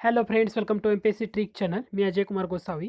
Hello friends welcome to M P S C trick channel मी अजय कुमार गोसावी.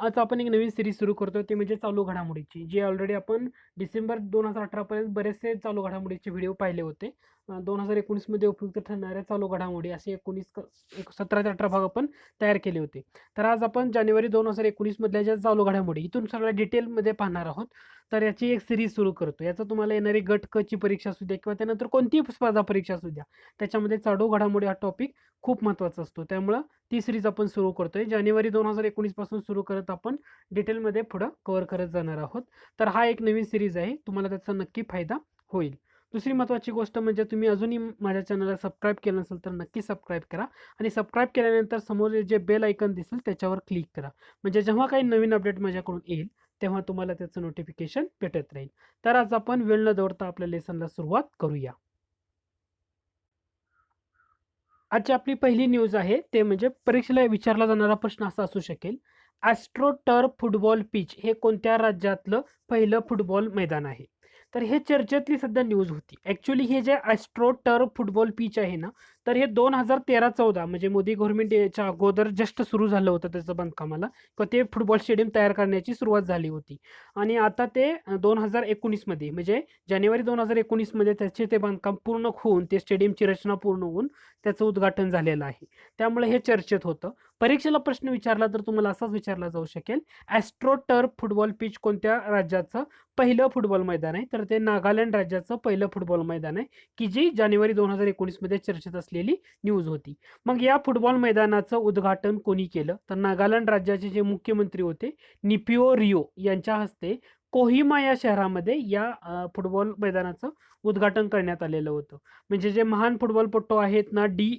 आज आपण एक नवीन series सुरू करतो ते म्हणजे चालू घडामोडीची जी ऑलरेडी आपण डिसेंबर दोन हजार अठरापर्यंत बरेचसे चालू घडामोडीचे व्हिडिओ पाहिले होते. दोन हजार एकोणीसमध्ये उपयुक्त ठरणाऱ्या चालू घडामोडी असे एकोणीस क- एक सतरा ते अठरा भाग आपण तयार केले होते. तर आज आपण जानेवारी दोन हजार एकोणीसमधल्या ज्या चालू घडामोडी इथून सगळ्या डिटेलमध्ये पाहणार आहोत. तर याची एक सिरीज सुरू करतो. याचं तुम्हाला येणारी गट क ची परीक्षा असू द्या किंवा त्यानंतर कोणतीही स्पर्धा परीक्षा असू द्या त्याच्यामध्ये चालू घडामोडी हा टॉपिक खूप महत्त्वाचा असतो. त्यामुळं ती सिरीज आपण सुरू करतोय. जानेवारी दोन हजार एकोणीसपासून सुरू करत आपण डिटेलमध्ये पुढं कव्हर करत जाणार आहोत. तर हा एक नवीन सिरीज आहे. तुम्हाला त्याचा नक्की फायदा होईल. दुसरी महत्त्वाची गोष्ट म्हणजे तुम्ही अजूनही माझ्या चॅनलला सबस्क्राईब केलं नसेल तर नक्की सबस्क्राईब करा. आणि सबस्क्राईब केल्यानंतर समोर जे बेल ऐकन दिसेल त्याच्यावर क्लिक करा. म्हणजे जेव्हा काही नवीन अपडेट माझ्याकडून येईल तेव्हा तुम्हाला त्याचं नोटिफिकेशन भेटत राहील. तर आज आपण वेळ न दौडता आपल्या लेसनला सुरुवात करूया. आजची आपली पहिली न्यूज आहे ते म्हणजे परीक्षेला विचारला जाणारा प्रश्न असा असू शकेल. ॲस्ट्रोटर फुटबॉल पिच हे कोणत्या राज्यातलं पहिलं फुटबॉल मैदान आहे? तर हे चर्चेतली सध्या न्यूज होती. ॲक्च्युली हे जे ॲस्ट्रो टर्फ फुटबॉल पिच आहे ना तर हे दोन हजार तेरा चौदा म्हणजे मोदी गव्हर्नमेंट याच्या अगोदर जस्ट सुरू झालं होतं त्याचं बांधकामाला. किंवा ते फुटबॉल स्टेडियम तयार करण्याची सुरुवात झाली होती. आणि आता ते दोन हजार एकोणीसमध्ये म्हणजे जानेवारी दोन हजार एकोणीसमध्ये त्याचे ते बांधकाम पूर्ण होऊन ते स्टेडियमची रचना पूर्ण होऊन त्याचं उद्घाटन झालेलं आहे. त्यामुळे हे चर्चेत होतं. परीक्षेला प्रश्न विचारला तर तुम्हाला असाच विचारला जाऊ शकेल ॲस्ट्रोटर्फ फुटबॉल पिच कोणत्या राज्याचं पहिलं फुटबॉल मैदान आहे? तर ते नागालँड राज्याचं पहिलं फुटबॉल मैदान आहे की जी जानेवारी दोन हजार एकोणीसमध्ये चर्चेत असली असलेली न्यूज होती. मग या फुटबॉल मैदानाचं उद्घाटन कोणी केलं? तर नागालँड राज्याचे जे मुख्यमंत्री होते निपिओ रिओ यांच्या हस्ते कोहिमा या शहरामध्ये या फुटबॉल मैदानाचं उद्घाटन करण्यात आलेलं होतं. म्हणजे जे महान फुटबॉलपटू आहेत ना डी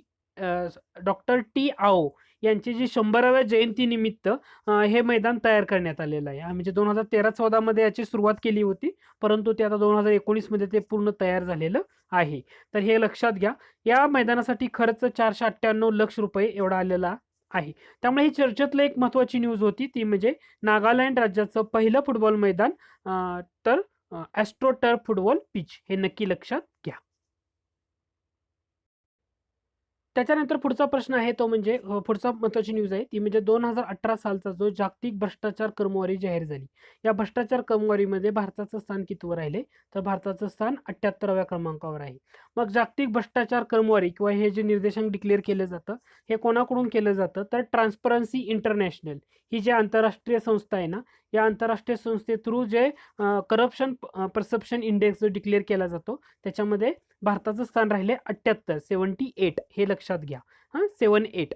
डॉक्टर टी आओ यांची जी शंभराव्या जयंतीनिमित्त हे मैदान तयार करण्यात आलेलं आहे. म्हणजे दोन हजार तेरा चौदामध्ये याची सुरुवात केली होती परंतु ते आता दोन हजार एकोणीसमध्ये ते पूर्ण तयार झालेलं आहे. तर हे लक्षात घ्या या मैदानासाठी खर्च चारशे अठ्ठ्याण्णव लक्ष रुपये एवढा आलेला आहे. त्यामुळे ही चर्चेतलं एक महत्त्वाची न्यूज होती ती म्हणजे नागालँड राज्याचं पहिलं फुटबॉल मैदान तर ॲस्ट्रोटर फुटबॉल पिच हे नक्की लक्षात घ्या. त्याच्यानंतर पुढचा प्रश्न आहे तो म्हणजे पुढचा महत्त्वाची न्यूज आहे. ती म्हणजे दोन हजार अठरा सालचा जो जागतिक भ्रष्टाचार क्रमवारी जाहीर झाली. या भ्रष्टाचार क्रमवारीमध्ये भारताचं स्थान कितवं राहिले? तर भारताचं स्थान अठ्ठ्याहत्तराव्या क्रमांकावर आहे. मग जागतिक भ्रष्टाचार क्रमवारी किंवा हे जे निर्देशांक डिक्लेअर केलं जातं हे कोणाकडून केलं जातं? तर ट्रान्सपरन्सी इंटरनॅशनल ही जी आंतरराष्ट्रीय संस्था आहे ना या आंतरराष्ट्रीय संस्थे थ्रू जे करप्शन परसेप्शन इंडेक्स जो डिक्लेअर केला जातो त्याच्यामध्ये भारताचं स्थान राहिले अठ्ठ्याहत्तर सेवन्टी एट हे लक्षात घ्या. हां सेवन एट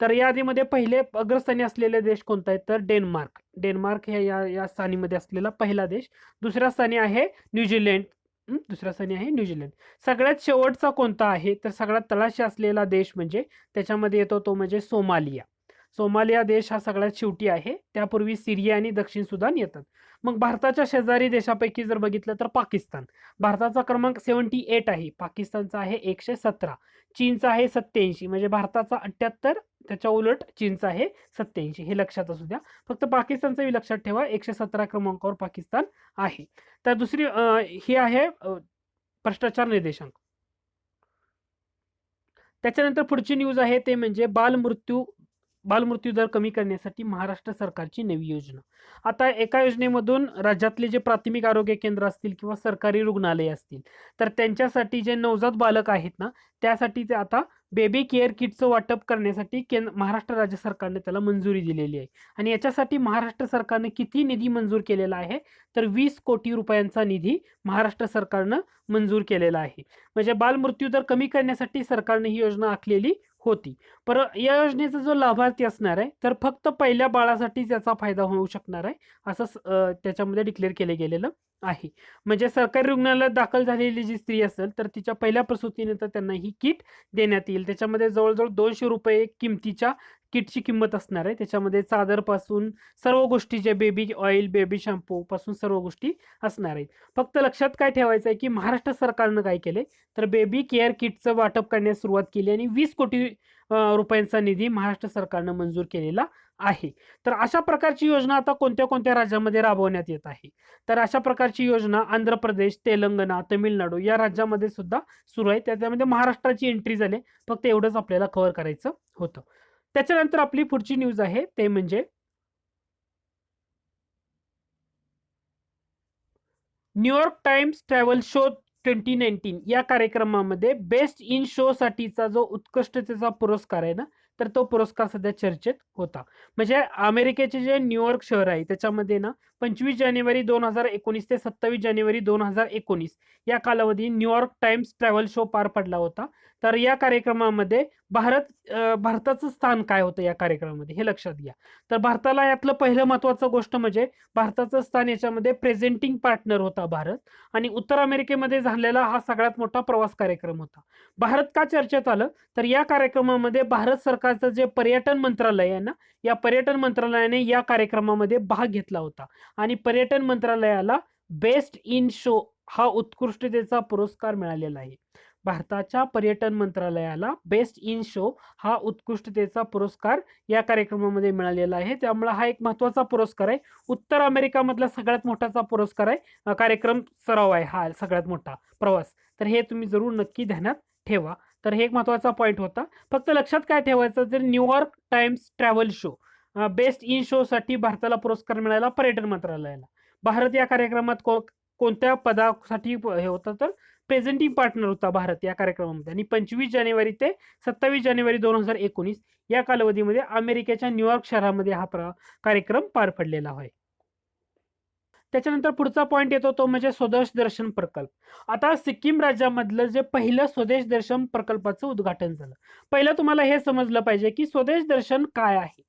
तर या यादीमध्ये पहिले अग्रस्थानी असलेले देश कोणता आहे? तर डेन्मार्क. डेन्मार्क हे या या स्थानीमध्ये असलेला पहिला देश. दुसऱ्या स्थानी आहे न्यूझीलंड. दुसऱ्या स्थानी आहे न्यूझीलंड. सगळ्यात शेवटचा कोणता आहे? तर सगळ्यात तळाशी असलेला देश म्हणजे त्याच्यामध्ये येतो तो म्हणजे सोमालिया. सोमालिया देश हा सगळ्यात शेवटी आहे. त्यापूर्वी सिरिया आणि दक्षिण सुदान येतात. मग भारताच्या शेजारी देशापैकी जर बघितलं तर पाकिस्तान. भारताचा क्रमांक सेवन्टी एट आहे. पाकिस्तानचा आहे एकशे सतरा. चीनचा आहे सत्याऐंशी म्हणजे भारताचा अठ्ठ्याहत्तर त्याच्या उलट चीनचा आहे सत्याऐंशी हे लक्षात असू द्या. फक्त पाकिस्तानचंही लक्षात ठेवा. एकशे सतरा क्रमांकावर पाकिस्तान आहे. तर दुसरी ही आहे भ्रष्टाचार निर्देशांक. त्याच्यानंतर पुढची न्यूज आहे ते म्हणजे बालमृत्यू बालमृत्यू दर कमी करण्यासाठी महाराष्ट्र सरकारची नवी योजना. आता एका योजनेमधून राज्यातले जे प्राथमिक आरोग्य केंद्र असतील किंवा सरकारी रुग्णालय असतील तर त्यांच्यासाठी जे नवजात बालक आहेत ना त्यासाठी ते आता बेबी केअर किटचं वाटप करण्यासाठी केंद्र महाराष्ट्र राज्य सरकारने त्याला मंजुरी दिलेली आहे. आणि याच्यासाठी महाराष्ट्र सरकारने किती निधी मंजूर केलेला आहे तर वीस कोटी रुपयांचा निधी महाराष्ट्र सरकारनं मंजूर केलेला आहे. म्हणजे बालमृत्यू दर कमी करण्यासाठी सरकारने ही योजना आखलेली होती. पर या योजनेचा जो लाभार्थी असणार आहे तर फक्त पहिल्या बाळासाठीच याचा फायदा होऊ शकणार आहे असं त्याच्यामध्ये डिक्लेअर केलं गेलेलं. आहे. म्हणजे सरकारी रुग्णालयात दाखल झालेली जी स्त्री असेल तर तिच्या पहिल्या प्रसूतीनंतर त्यांना ही किट देण्यात येईल. त्याच्यामध्ये जवळजवळ दोनशे रुपये किमतीच्या किटची किंमत असणार आहे. त्याच्यामध्ये चादरपासून सर्व गोष्टी जे बेबी ऑइल बेबी शॅम्पू पासून सर्व गोष्टी असणार आहेत. फक्त लक्षात काय ठेवायचं आहे की महाराष्ट्र सरकारनं काय केले तर बेबी केअर किटचं वाटप करण्यास सुरुवात केली आणि वीस कोटी रुपयांचा निधी महाराष्ट्र सरकारनं मंजूर केलेला आहे. तर अशा प्रकारची योजना आता कोणत्या कोणत्या राज्यामध्ये राबवण्यात येत आहे? तर अशा प्रकारची योजना आंध्र प्रदेश तेलंगणा तमिळनाडू या राज्यामध्ये सुद्धा सुरू आहे. त्याच्यामध्ये महाराष्ट्राची एंट्री झाली. फक्त एवढंच आपल्याला कव्हर करायचं होतं. त्याच्यानंतर आपली पुढची न्यूज आहे. ते म्हणजे न्यूयॉर्क टाइम्स ट्रॅव्हल शोध ट्वेंटी नाईन्टीन या कार्यक्रमामध्ये बेस्ट इन शो साठीचा जो उत्कृष्टतेचा पुरस्कार आहे ना तर तो पुरस्कार सध्या चर्चेत होता. म्हणजे अमेरिकेचे जे न्यूयॉर्क शहर आहे त्याच्यामध्ये ना पंचवीस जानेवारी दोन हजार एकोणीस ते सत्तावीस जानेवारी दोन हजार एकोणीस या कालावधी न्यूयॉर्क टाइम्स ट्रॅव्हल शो पार पडला होता. तर या कार्यक्रमामध्ये भारत भारताचं स्थान काय होतं या कार्यक्रमामध्ये? हे लक्षात घ्या. तर भारताला यातलं पहिलं महत्वाचं गोष्ट म्हणजे भारताचं स्थान याच्यामध्ये प्रेझेंटिंग पार्टनर होता भारत आणि उत्तर अमेरिकेमध्ये झालेला हा सगळ्यात मोठा प्रवास कार्यक्रम होता. भारत का चर्चेत आलं? तर या कार्यक्रमामध्ये भारत सरकारचं जे पर्यटन मंत्रालय आहे ना या पर्यटन मंत्रालयाने या कार्यक्रमामध्ये भाग घेतला होता. आणि पर्यटन मंत्रालयाला बेस्ट इन शो हा उत्कृष्टतेचा पुरस्कार मिळालेला आहे. भारताच्या पर्यटन मंत्रालयाला बेस्ट इन शो हा उत्कृष्टतेचा पुरस्कार या कार्यक्रमामध्ये मिळालेला आहे. त्यामुळे हा एक महत्त्वाचा पुरस्कार आहे. उत्तर अमेरिकामधला सगळ्यात मोठाचा पुरस्कार आहे. कार्यक्रम सराव आहे हा सगळ्यात मोठा प्रवास. तर हे तुम्ही जरूर नक्की ध्यानात ठेवा. तर हे एक महत्त्वाचा पॉईंट होता. फक्त लक्षात काय ठेवायचं? जर New York Times travel show best in शोसाठी भारताला पुरस्कार मिळाला पर्यटन मंत्रालयाला. भारत या कार्यक्रमात को कोणत्या पदासाठी हे होतं तर प्रेझेंटिंग पार्टनर होता भारत या कार्यक्रमामध्ये. आणि पंचवीस जानेवारी ते सत्तावीस जानेवारी दोन हजार एकोणीस या कालावधीमध्ये अमेरिकेच्या न्यूयॉर्क शहरामध्ये हा प्र कार्यक्रम पार पडलेला आहे त्याच्यानंतर पुढचा पॉईंट येतो तो म्हणजे स्वदेश दर्शन प्रकल्प. आता सिक्कीम राज्यामधलं जे पहिलं स्वदेश दर्शन प्रकल्पाचं उद्घाटन झालं. पहिलं तुम्हाला हे समजलं पाहिजे की स्वदेश दर्शन काय आहे?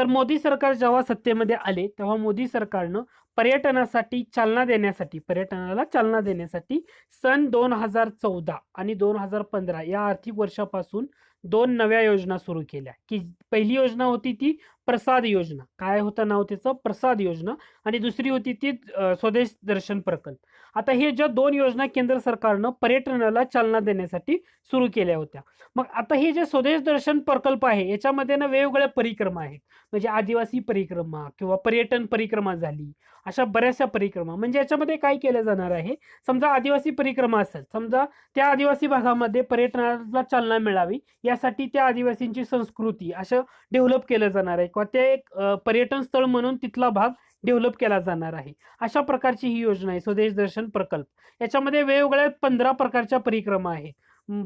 तर मोदी सरकार जेव्हा सत्तेमध्ये आले तेव्हा मोदी सरकारनं पर्यटनासाठी चालना देण्यासाठी पर्यटनाला चालना देण्यासाठी सन दोन हजार चौदा आणि दोन हजार पंधरा या आर्थिक वर्षापासून दोन नव्या योजना सुरू केल्या. की पहिली योजना होती ती प्रसाद योजना. काय होतं नाव त्याचं? प्रसाद योजना. आणि दुसरी होती ती स्वदेश दर्शन प्रकल्प. आता हे ज्या दोन योजना केंद्र सरकारनं पर्यटनाला चालना देण्यासाठी सुरू केल्या होत्या. मग आता हे जे स्वदेश दर्शन प्रकल्प आहे याच्यामध्ये ना वेगवेगळ्या परिक्रमा आहेत. म्हणजे आदिवासी परिक्रमा किंवा पर्यटन परिक्रमा झाली अशा बऱ्याचशा परिक्रमा. म्हणजे याच्यामध्ये काय केलं जाणार आहे? समजा आदिवासी परिक्रमा असेल समजा त्या आदिवासी भागामध्ये पर्यटनाला चालना मिळावी यासाठी त्या आदिवासींची संस्कृती असं डेव्हलप केलं जाणार आहे. किंवा ते एक पर्यटन स्थळ म्हणून तिथला भाग डेव्हलप केला जाणार आहे. अशा प्रकारची ही योजना आहे स्वदेश दर्शन प्रकल्प. याच्यामध्ये वेगवेगळ्या पंधरा प्रकारच्या परिक्रमा आहेत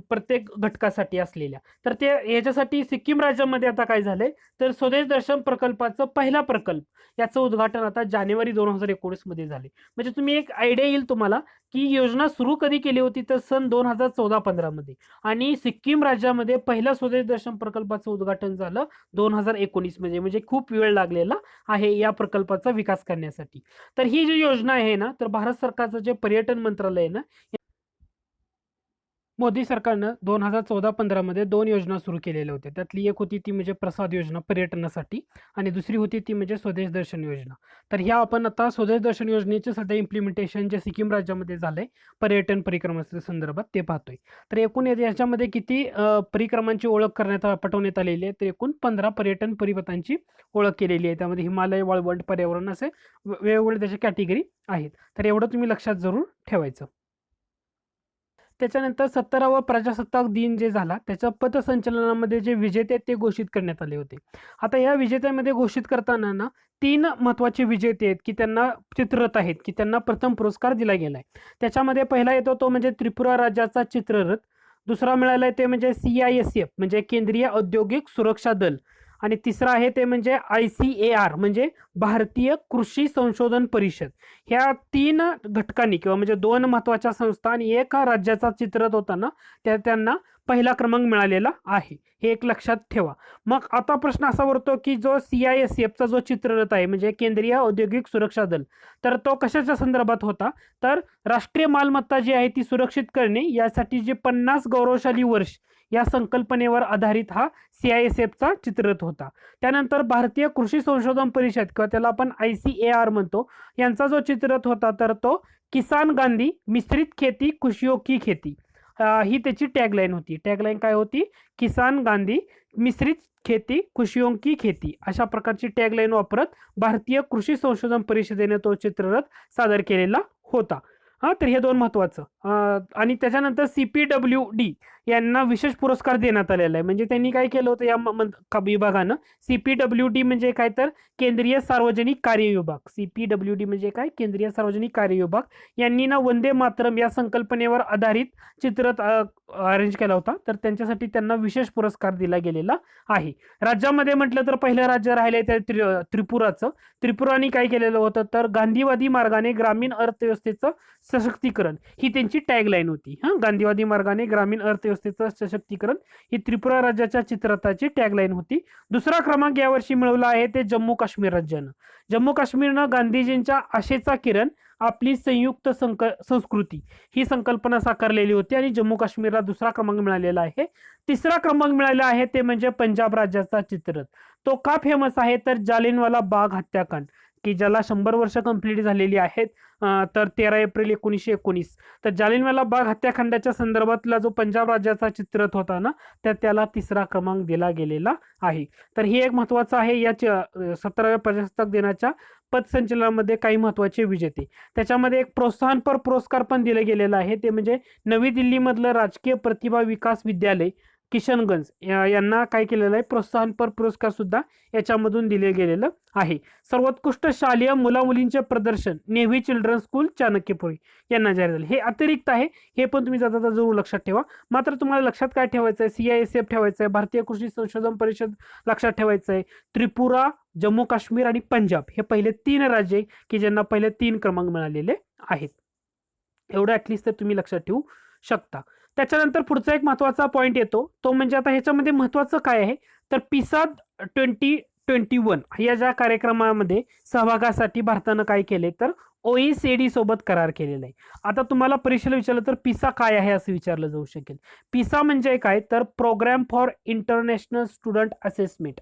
प्रत्येक घटकासाठी असलेल्या. तर ते याच्यासाठी सिक्कीम राज्यामध्ये आता काय झालंय? तर स्वदेश दर्शन प्रकल्पाचं पहिला प्रकल्प याचं उद्घाटन आता जानेवारी दोन हजार एकोणीसमध्ये झाले म्हणजे तुम्ही एक आयडिया येईल तुम्हाला की योजना सुरू कधी केली होती? तर सन दोन हजार चौदा पंधरामध्ये. आणि सिक्कीम राज्यामध्ये पहिल्या स्वदेश दर्शन प्रकल्पाचं उद्घाटन झालं दोन हजार एकोणीसमध्ये म्हणजे खूप वेळ लागलेला आहे या प्रकल्पाचा विकास करण्यासाठी. तर ही जी योजना आहे ना तर भारत सरकारचं जे पर्यटन मंत्रालय आहे ना मोदी सरकारनं दोन हजार चौदा पंधरामध्ये दोन योजना सुरू केलेल्या होत्या. त्यातली एक होती ती म्हणजे प्रसाद योजना पर्यटनासाठी. आणि दुसरी होती ती म्हणजे स्वदेश दर्शन योजना. तर ह्या आपण आता स्वदेश दर्शन योजनेचे सध्या इम्प्लिमेंटेशन जे सिक्कीम राज्यामध्ये झालं आहे पर्यटन परिक्रमाच्या संदर्भात ते पाहतोय. तर एकूण याच्यामध्ये किती परिक्रमांची ओळख करण्यात पटवण्यात आलेली आहे तर एकूण पंधरा पर्यटन परिपथांची ओळख केलेली आहे. त्यामध्ये हिमालय वाळवंट पर्यावरण असे वेगवेगळे त्याचे कॅटेगरी आहेत. तर एवढं तुम्ही लक्षात जरूर ठेवायचं. त्याच्यानंतर सत्तरावा प्रजासत्ताक दिन जे झाला त्याच्या पथसंचलनामध्ये जे विजेते आहेत ते घोषित करण्यात आले होते. आता या विजेत्यामध्ये घोषित करताना ना तीन महत्त्वाचे विजेते आहेत की त्यांना चित्ररथ आहेत की त्यांना प्रथम पुरस्कार दिला गेला आहे त्याच्यामध्ये पहिला येतो तो म्हणजे त्रिपुरा राज्याचा चित्ररथ. दुसरा मिळाला आहे ते म्हणजे सी आय एस एफ म्हणजे केंद्रीय औद्योगिक सुरक्षा दल. आणि तिसरं आहे ते म्हणजे आय सी ए आर म्हणजे भारतीय कृषी संशोधन परिषद. ह्या तीन घटकांनी किंवा म्हणजे दोन महत्त्वाच्या संस्था आणि एक राज्याचा चित्रत होताना त्या त्यांना पहिला क्रमांक मिळालेला आहे. हे एक लक्षात ठेवा. मग आता प्रश्न असा उरतो की जो सी आय एस एफचा जो चित्ररथ आहे म्हणजे केंद्रीय औद्योगिक सुरक्षा दल तर तो कशाच्या संदर्भात होता? तर राष्ट्रीय मालमत्ता जी आहे ती सुरक्षित करणे यासाठी जे पन्नास गौरवशाली वर्ष या संकल्पनेवर आधारित हा सी आय एस एफचा चित्ररथ होता. त्यानंतर भारतीय कृषी संशोधन परिषद किंवा त्याला आपण आय सी ए आर म्हणतो यांचा जो चित्ररथ होता तर तो किसान गांधी मिश्रित खेती खुशियों की खेती. ही त्याची टॅगलाईन होती. टॅगलाईन काय होती? किसान गांधी मिश्रित खेती खुशियों की खेती. अशा प्रकारची टॅगलाईन वापरत भारतीय कृषी संशोधन परिषदेने तो चित्ररथ सादर केलेला होता. हां तर हे दोन महत्त्वाचं. आणि त्याच्यानंतर सी पी डब्ल्यू डी यांना विशेष पुरस्कार देण्यात आलेला आहे. म्हणजे त्यांनी काय केलं होतं या विभागानं? सी पी डब्ल्यू डी म्हणजे काय तर केंद्रीय सार्वजनिक कार्य विभाग. सी पी डब्ल्यू डी म्हणजे काय? केंद्रीय सार्वजनिक कार्य विभाग. यांनी ना वंदे मातरम या संकल्पनेवर आधारित चित्रत अरेंज केला होता. तर त्यांच्यासाठी त्यांना विशेष पुरस्कार दिला गेलेला आहे. राज्यामध्ये म्हटलं तर पहिलं राज्य राहिले ते त्रि त्रिपुराचं. त्रिपुराने काय केलेलं होतं तर गांधीवादी मार्गाने ग्रामीण अर्थव्यवस्थेचं सशक्तीकरण. ही त्यांची टॅगलाईन होती. हां? गांधीवादी मार्गाने ग्रामीण व्यवस्थेचं सशक्तीकरण ही त्रिपुरा राज्याच्या चित्रताची टॅगलाईन होती. दुसरा क्रमांक यावर्षी मिळवला आहे ते जम्मू काश्मीर राज्यानं. जम्मू काश्मीरनं गांधीजींच्या आशेचा किरण आपली संयुक्त संक संस्कृती ही संकल्पना साकारलेली होती आणि जम्मू काश्मीरला दुसरा क्रमांक मिळालेला आहे. तिसरा क्रमांक मिळाला आहे ते म्हणजे पंजाब राज्याचा चित्रत तो का फेमस आहे तर जालिनवाला बाग हत्याकांड. की ज्याला शंभर वर्ष कंप्लीट झालेली आहेत तर तेरा एप्रिल एकोणीसशे एकोणीस. तर जालिनवाला बाग हत्याखंडाच्या संदर्भातला जो पंजाब राज्याचा चित्ररथ होता ना तर त्याला तिसरा क्रमांक दिला गेलेला आहे. तर हे एक महत्त्वाचं आहे या सतराव्या प्रजासत्ताक दिनाच्या पथसंचलनामध्ये काही महत्त्वाचे विजेते त्याच्यामध्ये एक प्रोत्साहनपर पुरस्कार पण दिलं गेलेला आहे ते म्हणजे नवी दिल्लीमधलं राजकीय प्रतिभा विकास विद्यालय किशनगंज यांना काय केलेलं आहे? प्रोत्साहनपर पुरस्कार सुद्धा याच्यामधून दिले गेलेलं आहे. सर्वोत्कृष्ट शालेय मुलामुलींचे प्रदर्शन नेव्ही चिल्ड्रन स्कूल चाणक्यपुरी यांना जाहीर झाले. हे अतिरिक्त आहे हे पण तुम्ही जाता जाता जरूर लक्षात ठेवा. मात्र तुम्हाला लक्षात काय ठेवायचं आहे सी आय एस एफ ठेवायचं आहे भारतीय कृषी संशोधन परिषद लक्षात ठेवायचं आहे त्रिपुरा जम्मू काश्मीर आणि पंजाब हे पहिले तीन राज्य की ज्यांना पहिले तीन क्रमांक मिळालेले आहेत. एवढं ॲटलिस्ट तर तुम्ही लक्षात ठेवू शकता. त्याच्यानंतर पुढचा एक महत्त्वाचा पॉईंट येतो. तो म्हणजे आता ह्याच्यामध्ये महत्त्वाचं काय आहे? तर पिसाद ट्वेंटी ट्वेंटी वन या ज्या कार्यक्रमामध्ये सहभागासाठी भारतानं काय केले तर ओईसीडी सोबत करार केलेला आहे. आता तुम्हाला परीक्षेला विचारलं तर पिसा काय आहे असं विचारलं जाऊ शकेल. पिसा म्हणजे काय? तर program for international student assessment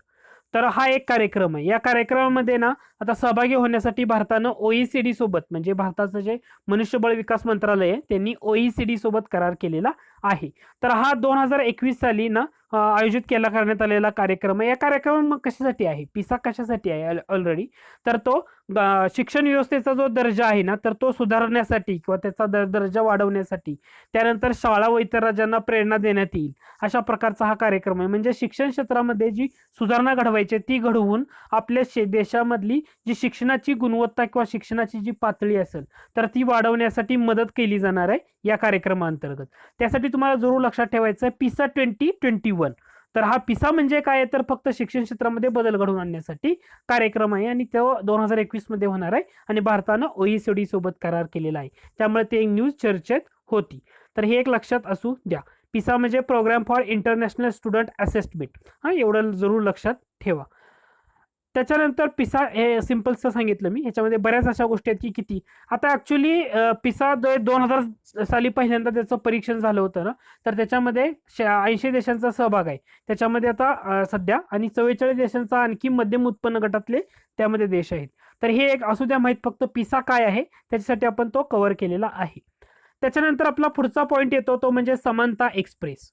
तर हा एक कार्यक्रम आहे. या कार्यक्रमामध्ये ना आता सहभागी होण्यासाठी भारतानं ओईसीडी सोबत म्हणजे भारताचं जे मनुष्यबळ विकास मंत्रालय आहे त्यांनी ओईसीडी सोबत करार केलेला आहे. तर हा दोन हजार एकवीस साली ना आयोजित केला करण्यात आलेला कार्यक्रम आहे. या कार्यक्रम कशासाठी आहे? पिसा कशासाठी आहे? ऑलरेडी तर तो शिक्षण व्यवस्थेचा जो दर्जा आहे ना तर तो सुधारण्यासाठी किंवा त्याचा दर दर्जा वाढवण्यासाठी त्यानंतर शाळा व इतर राज्यांना प्रेरणा देण्यात येईल. अशा प्रकारचा हा कार्यक्रम आहे. म्हणजे शिक्षण क्षेत्रामध्ये जी सुधारणा घडवायची आहे, ती घडवून आपल्या शे देशामधली जी शिक्षणाची गुणवत्ता किंवा शिक्षणाची जी पातळी असेल तर ती वाढवण्यासाठी मदत केली जाणार आहे या कार्यक्रमाअंतर्गत त्यासाठी तुम्हाला जरूर लक्षात ठेवायचं आहे पिसा ट्वेंटी ट्वेंटी वन. तर हा पिसा म्हणजे काय तर फक्त शिक्षण क्षेत्रामध्ये बदल घडवून आणण्यासाठी कार्यक्रम आहे आणि तो दोन हजार एकवीसमध्ये होणार आहे आणि भारतानं ओईसीडी सोबत करार केलेला आहे. त्यामुळे ते एक न्यूज चर्चेत होती. तर हे एक लक्षात असू द्या. पिसा म्हणजे program for international student assessment. हा एवढं जरूर लक्षात ठेवा. त्याच्यानंतर पिसा हे सिम्पलचं सांगितलं मी. ह्याच्यामध्ये बऱ्याच अशा गोष्टी आहेत की किती. आता ऍक्च्युली पिसा दोन हजार साली पहिल्यांदा त्याचं परीक्षण झालं होतं ना. तर त्याच्यामध्ये ऐंशी देशांचा सहभाग आहे. त्याच्यामध्ये आता सध्या आणि चव्वेचाळीस देशांचा आणखी मध्यम उत्पन्न गटातले त्यामध्ये देश आहेत. तर हे एक असू द्या माहीत फक्त पिसा काय आहे त्याच्यासाठी आपण तो कव्हर केलेला आहे. त्याच्यानंतर आपला पुढचा पॉईंट येतो तो म्हणजे समानता एक्सप्रेस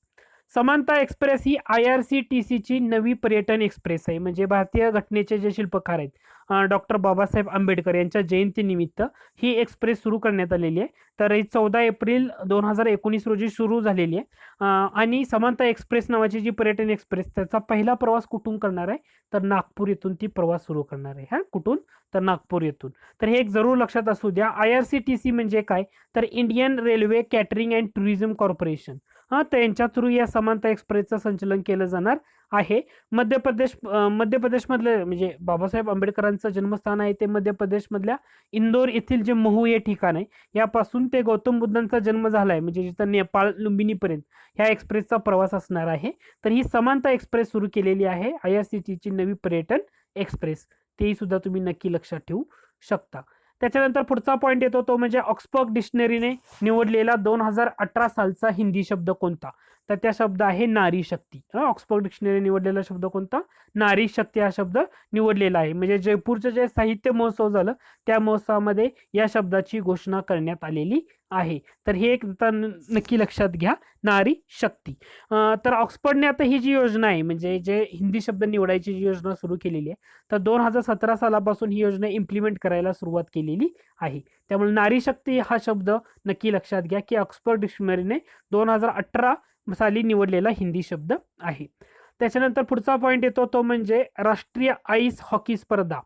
समानता एक्सप्रेस ही आय आर सी टी सीची नवी पर्यटन एक्सप्रेस आहे. म्हणजे भारतीय घटनेचे जे शिल्पकार आहेत डॉक्टर बाबासाहेब आंबेडकर यांच्या जयंतीनिमित्त ही एक्सप्रेस सुरू करण्यात आलेली आहे. तर ही चौदा एप्रिल दोन हजार एकोणीस रोजी सुरू झालेली आहे. आणि समानता एक्सप्रेस नावाची जी पर्यटन एक्सप्रेस त्याचा पहिला प्रवास कुठून करणार आहे? तर नागपूर येथून ती प्रवास सुरू करणार आहे. हा कुठून? तर नागपूर येथून. तर हे एक जरूर लक्षात असू द्या. I R C T C म्हणजे काय? तर Indian railway catering and tourism corporation. हां थ्रू या समानता एक्सप्रेसचं संचलन केलं जाणार आहे. मध्य प्रदेश मध्य प्रदेशमधलं म्हणजे बाबासाहेब आंबेडकरांचं जन्मस्थान आहे ते मध्य प्रदेशमधल्या इंदोर येथील जे महू हे ठिकाण आहे यापासून ते गौतम बुद्धांचा जन्म झाला आहे. म्हणजे जिथं नेपाळ लुंबिनीपर्यंत ह्या एक्सप्रेसचा प्रवास असणार आहे. तर ही समानता एक्सप्रेस सुरू केलेली आहे आय आर सी टीची नवी पर्यटन एक्सप्रेस तेही सुद्धा तुम्ही नक्की लक्षात ठेवू शकता. त्याच्यानंतर पुढचा पॉईंट येतो तो म्हणजे ऑक्सफर्ड डिक्शनरीने निवडलेला दोन हजार अठरा सालचा हिंदी शब्द कोणता? तर त्या शब्द आहे नारी शक्ती. हं, ऑक्सफर्ड डिक्शनरी निवडलेला शब्द कोणता? नारी शक्ती हा शब्द निवडलेला आहे. म्हणजे जयपूरचं जे साहित्य महोत्सव झालं त्या महोत्सवामध्ये या शब्दाची घोषणा करण्यात आलेली आहे. तर हे एक न- नक्की लक्षात घ्या. नारी शक्ती. तर ऑक्सफर्डने आता ही जी योजना आहे म्हणजे जे हिंदी शब्द निवडायची जी योजना सुरू केलेली आहे तर दोन हजार सतरा सालापासून ही योजना इम्प्लिमेंट करायला सुरुवात केलेली आहे. त्यामुळे नारी शक्ती हा शब्द नक्की लक्षात घ्या की ऑक्सफर्ड डिक्शनरीने दोन हजार अठरा साली निवडलेला हिंदी शब्द आहे. त्याच्यानंतर पुढचा पॉईंट येतो तो म्हणजे राष्ट्रीय आईस हॉकी स्पर्धा.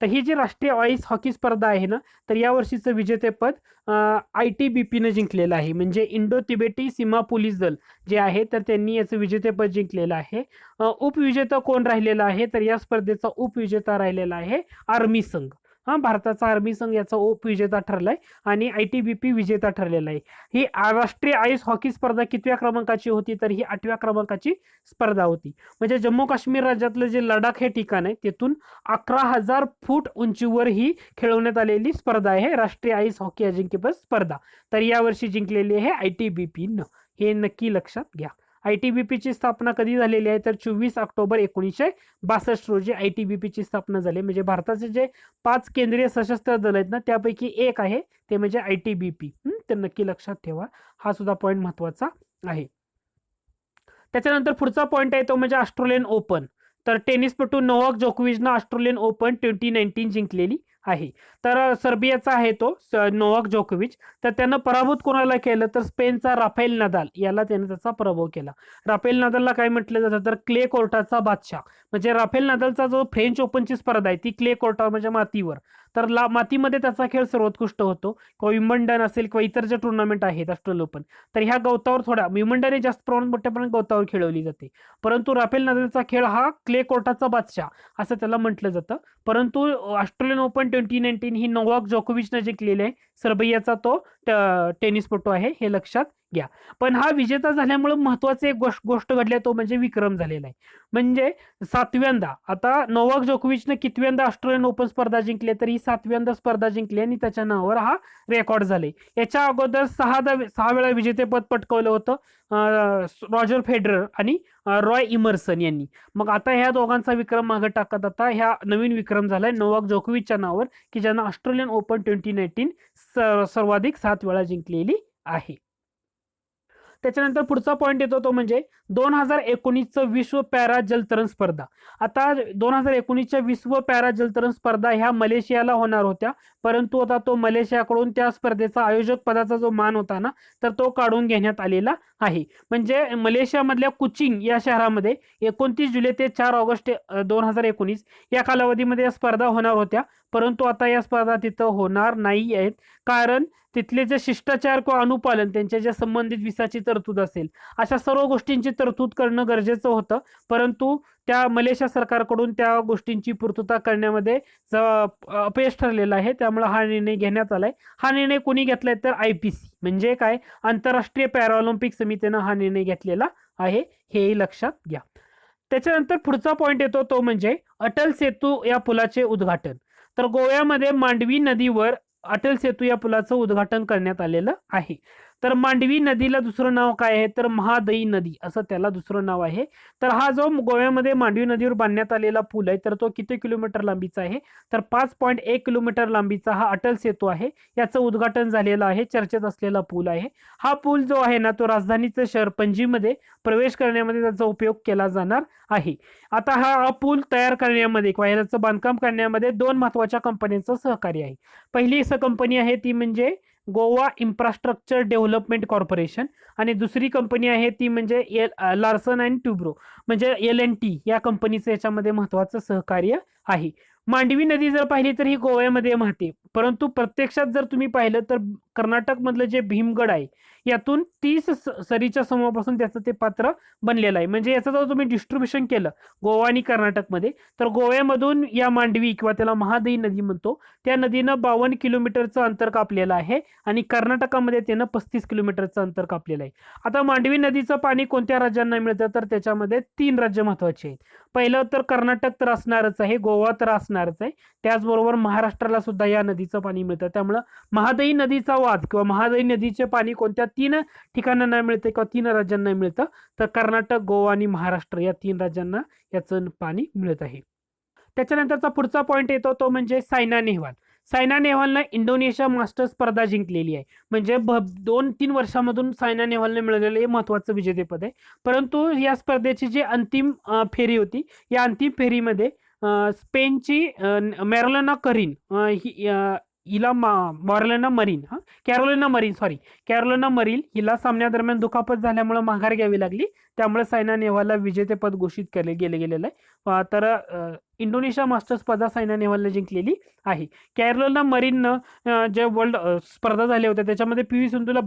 तर ही जी राष्ट्रीय आईस हॉकी स्पर्धा आहे ना तर या वर्षीचं विजेतेपद आय टी बी पीनं जिंकलेलं आहे. म्हणजे इंडो तिबेटी सीमा पोलीस दल जे आहे तर त्यांनी याचं विजेतेपद जिंकलेलं आहे. उपविजेता कोण राहिलेला आहे? तर या स्पर्धेचा उपविजेता राहिलेला आहे आर्मी संघ. हा भारताचा आर्मी संघ याचा ओप विजेता ठरलाय आणि आय टी बी पी विजेता ठरलेला आहे. ही राष्ट्रीय आईस हॉकी स्पर्धा कितव्या क्रमांकाची होती? तर ही आठव्या क्रमांकाची स्पर्धा होती. म्हणजे जम्मू काश्मीर राज्यातलं जे लडाख हे ठिकाण आहे तिथून अकरा हजार फूट उंचीवर ही खेळवण्यात आलेली स्पर्धा आहे. राष्ट्रीय आईस हॉकी अजिंक्यपद स्पर्धा. तर यावर्षी जिंकलेली आहे आय टी बी पीनं हे नक्की लक्षात घ्या. आय टी बी पीची स्थापना कधी झालेली आहे? तर चोवीस ऑक्टोबर एकोणीसशे बासष्ट रोजी आय टी बी पीची स्थापना झाली म्हणजे भारताचे जे पाच केंद्रीय सशस्त्र दल आहेत ना त्यापैकी एक आहे ते म्हणजे आय टी बी पी तर नक्की लक्षात ठेवा. हा सुद्धा पॉईंट महत्त्वाचा आहे. त्याच्यानंतर पुढचा पॉईंट आहे तो म्हणजे ऑस्ट्रेलियन ओपन. तर टेनिसपटू नोवाक जोकोविचनं ऑस्ट्रेलियन ओपन ट्वेंटी नाईन्टीन जिंकलेली. आहे. तर सर्बियाचा आहे तो नोवाक जोकोविच. तर त्यानं पराभूत कोणाला केलं? तर स्पेनचा राफेल नदाल याला त्याने त्याचा पराभव केला. राफेल नदालला काय म्हटलं जातं? तर क्ले कोर्टाचा बादशाह. म्हणजे राफेल नदालचा जो फ्रेंच ओपनची स्पर्धा आहे ती क्ले कोर्टा म्हणजे मातीवर. तर ला मातीमध्ये त्याचा खेळ सर्वोत्कृष्ट होतो. किंवा विमंडन असेल किंवा इतर जे टुर्नामेंट आहेत ऑस्ट्रेलियन ओपन तर ह्या गवतावर थोडा विम्बल्डन हे जास्त प्रमाणात मोठ्या प्रमाणात गवतावर खेळवली जाते. परंतु राफेल नदालचा खेळ हा क्ले कोर्टाचा बादशाह असं त्याला म्हटलं जातं. परंतु ऑस्ट्रेलियन ओपन ट्वेंटी नाईन्टीन ही नोवाक जोकोविचनं जिंकलेली आहे. सर्बियाचा तो टेनिसपटू आहे हे लक्षात घ्या. पण हा विजेता झाल्यामुळे महत्वाची एक गोष्ट गोष्ट घडली आहे तो म्हणजे विक्रम झालेला आहे. म्हणजे सातव्यांदा आता नोवाक जोकोविचनं कितव्यांदा ऑस्ट्रेलियन ओपन स्पर्धा जिंकली तर ही सातव्यांदा स्पर्धा जिंकली आणि त्याच्या नावावर हा रेकॉर्ड झाले याच्या अगोदर सहा सहा वेळा विजेतेपद पटकवलं होतं. रॉजर फेडरर आणि रॉय इमर्सन यांनी. मग आता ह्या दोघांचा विक्रम मागे टाकत आता ह्या नवीन विक्रम झालाय नोवाक जोकोविचच्या नावावर की ज्यांना ऑस्ट्रेलियन ओपन ट्वेंटी नाईन्टीन सर्वाधिक सात वेळा जिंकलेली आहे. त्याच्यानंतर पुढचा पॉईंट येतो तो म्हणजे दोन हजार एकोणीसचं विश्व पॅरा जलतरण स्पर्धा. आता दोन हजार एकोणीसच्या विश्व पॅरा जलतरण स्पर्धा ह्या मलेशियाला होणार होत्या. परंतु आता तो मलेशियाकडून त्या स्पर्धेचा आयोजक पदाचा जो मान होता ना तर तो काढून घेण्यात आलेला आहे. म्हणजे मलेशियामधल्या कुचिंग या शहरामध्ये एकोणतीस जुलै ते चार ऑगस्ट दोन हजार एकोणीस या कालावधीमध्ये या स्पर्धा होणार होत्या. परंतु आता या स्पर्धा तिथं होणार नाही आहेत कारण तिथले जे शिष्टाचार किंवा अनुपालन त्यांच्या ज्या संबंधित विसाची तरतूद असेल अशा सर्व गोष्टींची तरतूद करणं गरजेचं होतं. परंतु त्या मलेशिया सरकारकडून त्या गोष्टींची पूर्तता करण्यामध्ये अपयश ठरलेलं आहे. त्यामुळे हा निर्णय घेण्यात आलाय. हा निर्णय कोणी घेतलाय तर आय पी सी. म्हणजे काय? आंतरराष्ट्रीय पॅराऑलिम्पिक समितीनं हा निर्णय घेतलेला आहे. हेही लक्षात घ्या. त्याच्यानंतर पुढचा पॉईंट येतो तो म्हणजे अटल सेतू या पुलाचे उद्घाटन. तर गोव्यामध्ये मांडवी नदीवर अटल सेतू या पुलाचं उद्घाटन करण्यात आलेलं आहे. तर मांडवी नदीला दुसरं नाव काय आहे? तर महादई नदी असं त्याला दुसरं नाव आहे. तर हा जो गोव्यामध्ये मांडवी नदीवर बांधण्यात आलेला पूल आहे तर तो किती किलोमीटर लांबीचा आहे? तर पाच पॉईंट एक किलोमीटर लांबीचा हा अटल सेतू आहे. याचं उद्घाटन झालेलं आहे चर्चेत असलेला पूल आहे. हा पूल जो आहे ना तो राजधानीचं शहर पणजीमध्ये प्रवेश करण्यामध्ये त्याचा उपयोग केला जाणार आहे. आता हा पूल तयार करण्यामध्ये किंवा याचं बांधकाम करण्यामध्ये दोन महत्त्वाच्या कंपन्यांचं सहकार्य आहे. पहिली कंपनी आहे ती म्हणजे गोवा इन्फ्रास्ट्रक्चर डेव्हलपमेंट कॉर्पोरेशन आणि दुसरी कंपनी आहे ती म्हणजे एल लार्सन अँड ट्युब्रो. म्हणजे एल एन टी या कंपनीचं याच्यामध्ये महत्वाचं सहकार्य आहे. मांडवी नदी जर पाहिली तर ही गोव्यामध्ये वाहते परंतु प्रत्यक्षात जर तुम्ही पाहिलं तर कर्नाटकमधलं जे भीमगड आहे यातून तीस स- सरीच्या समूहापासून त्याचं ते पात्र बनलेलं आहे. म्हणजे याचं जर तुम्ही डिस्ट्रीब्युशन केलं गोवा आणि कर्नाटकमध्ये तर गोव्यामधून या मांडवी किंवा त्याला महादई नदी म्हणतो त्या नदीनं बावन्न किलोमीटरचं अंतर कापलेलं आहे आणि कर्नाटकामध्ये त्यानं पस्तीस किलोमीटरचं अंतर कापलेलं आहे. आता मांडवी नदीचं पाणी कोणत्या राज्यांना मिळतं? तर त्याच्यामध्ये तीन राज्य महत्वाची आहेत. पहिलं तर कर्नाटक तर असणारच आहे गोवा तर असणारच आहे. त्याचबरोबर महाराष्ट्राला सुद्धा या नदीचं पाणी मिळतं. त्यामुळं महादई नदीचा वाद किंवा महादई नदीचे पाणी कोणत्या तीन ठिकाणांना मिळते किंवा तीन राज्यांना मिळतं तर कर्नाटक गोवा आणि महाराष्ट्र या तीन राज्यांना याचं पाणी मिळत आहे. त्याच्यानंतरचा पुढचा पॉईंट येतो तो म्हणजे सायना नेहवाल. सायना नेहवालनं इंडोनेशिया मास्टर्स स्पर्धा जिंकलेली आहे. म्हणजे भ दोन तीन वर्षामधून सायना नेहवालने मिळवलेलं हे महत्त्वाचं विजेतेपद आहे. परंतु या स्पर्धेची जी अंतिम फेरी होती या अंतिम फेरीमध्ये स्पेनची मॅरोलना करीन ही हिला मॉर्लेना मरीन हा? Carolina Marin sorry Carolina Marin हिला सामन्यादरम्यान दुखापत झाल्यामुळे माघार घ्यावी लागली. त्यामुळे सायना नेहवालला विजेतेपद घोषित केले गेले गेलेलं आहे. तर इंडोनेशिया मास्टर्स स्पर्धा सायना नेहवालने जिंकलेली आहे. कॅरोलिना मरीननं जे वर्ल्ड स्पर्धा झाल्या होत्या त्याच्यामध्ये पी व्ही सिंधूला